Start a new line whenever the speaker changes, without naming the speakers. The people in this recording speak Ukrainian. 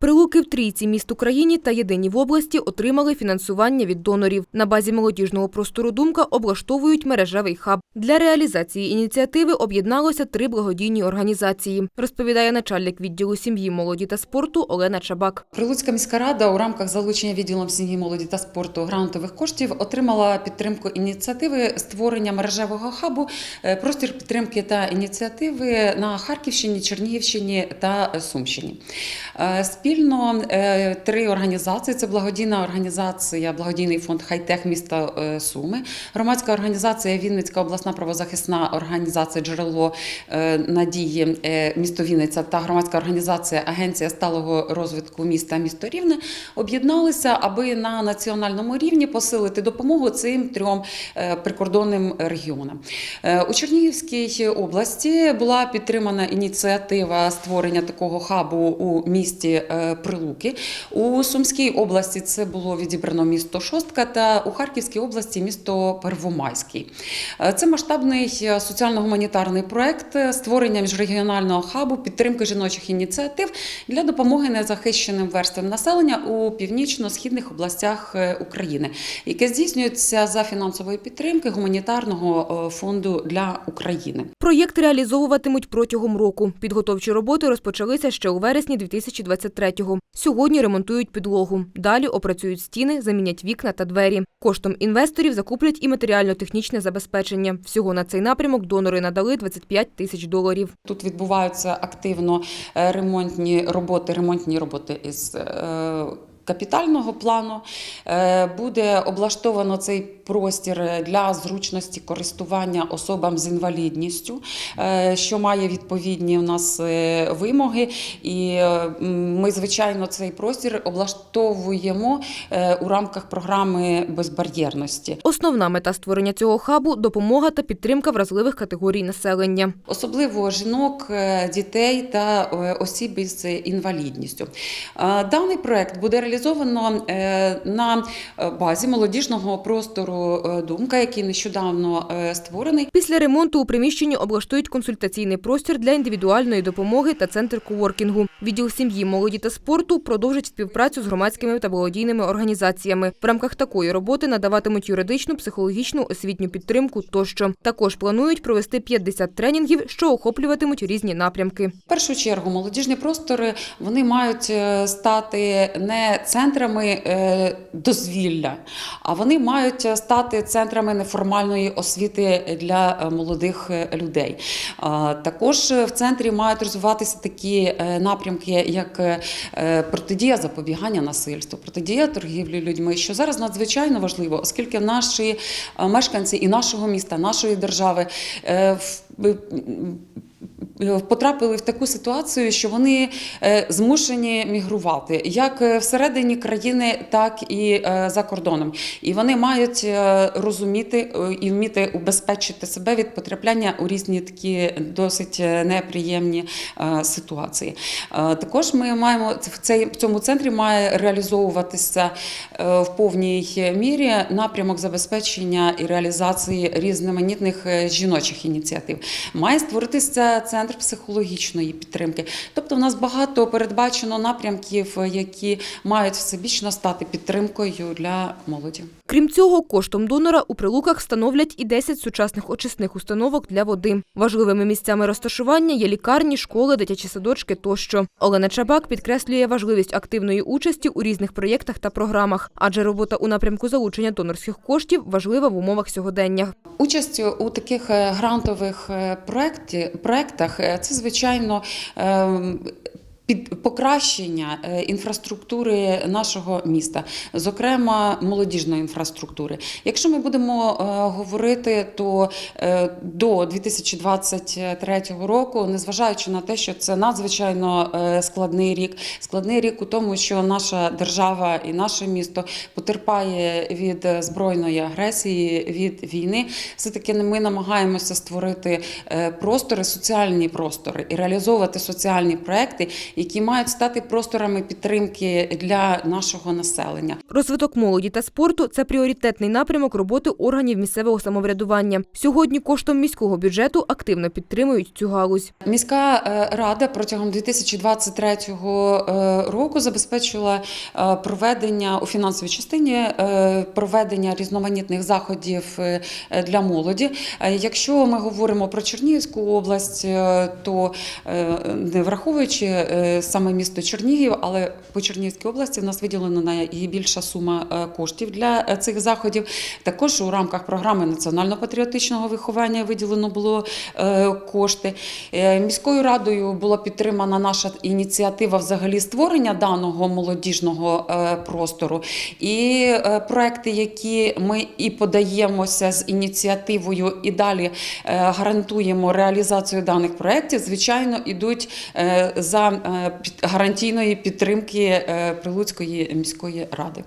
Pro Прилуки в трійці міст Україні та єдині в області отримали фінансування від донорів. На базі молодіжного простору «Думка» облаштовують мережевий хаб. Для реалізації ініціативи об'єдналося три благодійні організації, розповідає начальник відділу сім'ї, молоді та спорту Олена Чабак.
Прилуцька міська рада у рамках залучення відділом сім'ї, молоді та спорту грантових коштів отримала підтримку ініціативи створення мережевого хабу, е, простір підтримки та ініціативи на Харківщині, Чернігівщині та Сумщині. Е, Спільно е, три організації: це благодійна організація, благодійний фонд Хайтех міста е, Суми, громадська організація Вінницька обласна правозахисна організація Джерело е, надії місто Вінниця та громадська організація Агенція сталого розвитку міста місто Рівне об'єдналися, аби на національному рівні посилити допомогу цим трьом прикордонним регіонам. У Чернігівській області була підтримана ініціатива створення такого хабу у місті Прилуки. У Сумській області це було відібрано місто Шостка та у Харківській області місто Первомайський. Е, Це масштабний е, соціально-гуманітарний проект е, створення міжрегіонального хабу підтримки жіночих ініціатив для допомоги незахищеним верствам населення у північно-східних областях України, яке здійснюється за фінансової підтримки гуманітарного фонду для України.
Проєкт реалізовуватимуть протягом року. Підготовчі роботи розпочалися ще у вересні 2023-го. Сьогодні ремонтують підлогу. Далі опрацюють стіни, замінять вікна та двері. Коштом інвесторів закуплять і матеріально-технічне забезпечення. Всього на цей напрямок донори надали 25 тисяч доларів.
Тут відбуваються активно е, ремонтні роботи, ремонтні роботи із е, капітального плану. Е, Буде облаштовано цей простір для зручності користування особам з інвалідністю, е, що має відповідні у нас е, вимоги. І ми, звичайно, цей простір облаштовуємо у рамках програми безбар'єрності.
Основна мета створення цього хабу – допомога та підтримка вразливих категорій населення.
особливо жінок, дітей та осіб із інвалідністю. Даний проект буде реалізовано е, на базі молодіжного простору е, Думка, який нещодавно е, створений.
Після ремонту у приміщенні облаштують консультаційний простір для індивідуальної допомоги та центр коворкінгу. Відділ сім'ї, молоді та спорту продовжить співпрацю з громадськими та благодійними організаціями. В рамках такої роботи надаватимуть юридичну, психологічну, освітню підтримку тощо. Також планують провести 50 тренінгів, що охоплюватимуть різні напрямки.
В першу чергу молодіжні простори вони мають е, стати не центрами е, дозвілля, а вони мають стати центрами неформальної освіти для е, молодих е, людей. Також в центрі мають розвиватися такі е, напрямки, як е, е, протидія запобігання насильству, протидія торгівлі людьми, що зараз надзвичайно важливо, оскільки наші е, мешканці і нашого міста, нашої держави е, в- е, потрапили в таку ситуацію, що вони е, змушені мігрувати як е, всередині країни, так і е, за кордоном. І вони мають е, розуміти е, і вміти убезпечити себе від потрапляння у різні такі досить е, неприємні е, ситуації. Е, Також ми маємо в цей в цьому центрі має реалізовуватися е, в повній мірі напрямок забезпечення і реалізації різноманітних е, жіночих ініціатив. Має створитися центр психологічної підтримки. Тобто, в нас багато передбачено напрямків, які мають всебічно стати підтримкою для молоді.
Крім цього, коштом донора у прилуках встановлять і 10 сучасних очисних установок для води. Важливими місцями розташування є лікарні, школи, дитячі садочки тощо. Олена Чабак підкреслює важливість активної участі у різних проєктах та програмах, адже робота у напрямку залучення донорських коштів важлива в умовах сьогодення.
Участь у таких е, грантових е, е, це звичайно. Під покращення е, інфраструктури нашого міста, зокрема молодіжної інфраструктури. Якщо ми будемо е, говорити, то е, до 2023 року, незважаючи на те, що це надзвичайно складний рік, складний рік у тому, що наша держава і наше місто потерпає від збройної агресії, від війни, все таки ми намагаємося створити простори, соціальні простори і реалізовувати соціальні проекти, які мають стати просторами підтримки для нашого населення.
Розвиток молоді та спорту це пріоритетний напрямок роботи органів місцевого самоврядування. Сьогодні коштом міського бюджету активно підтримують цю галузь.
Міська е, рада протягом 2023 е, року забезпечила е, проведення у фінансовій частині проведення різноманітних заходів для молоді. Якщо ми говоримо про Чернігівську область, то не враховуючи саме місто Чернігів, але по Чернігівській області в нас виділена найбільша сума е, коштів для е, цих заходів. Також у рамках програми національно-патріотичного виховання виділено було е, кошти. Е, Міською радою була підтримана наша ініціатива взагалі створення даного молодіжного е, простору. І е, проекти, які ми і подаємося з ініціативою, і далі е, гарантуємо реалізацію даних проєктів, звичайно, ідуть е, за е, гарантійної підтримки е, Прилуцької міської ради.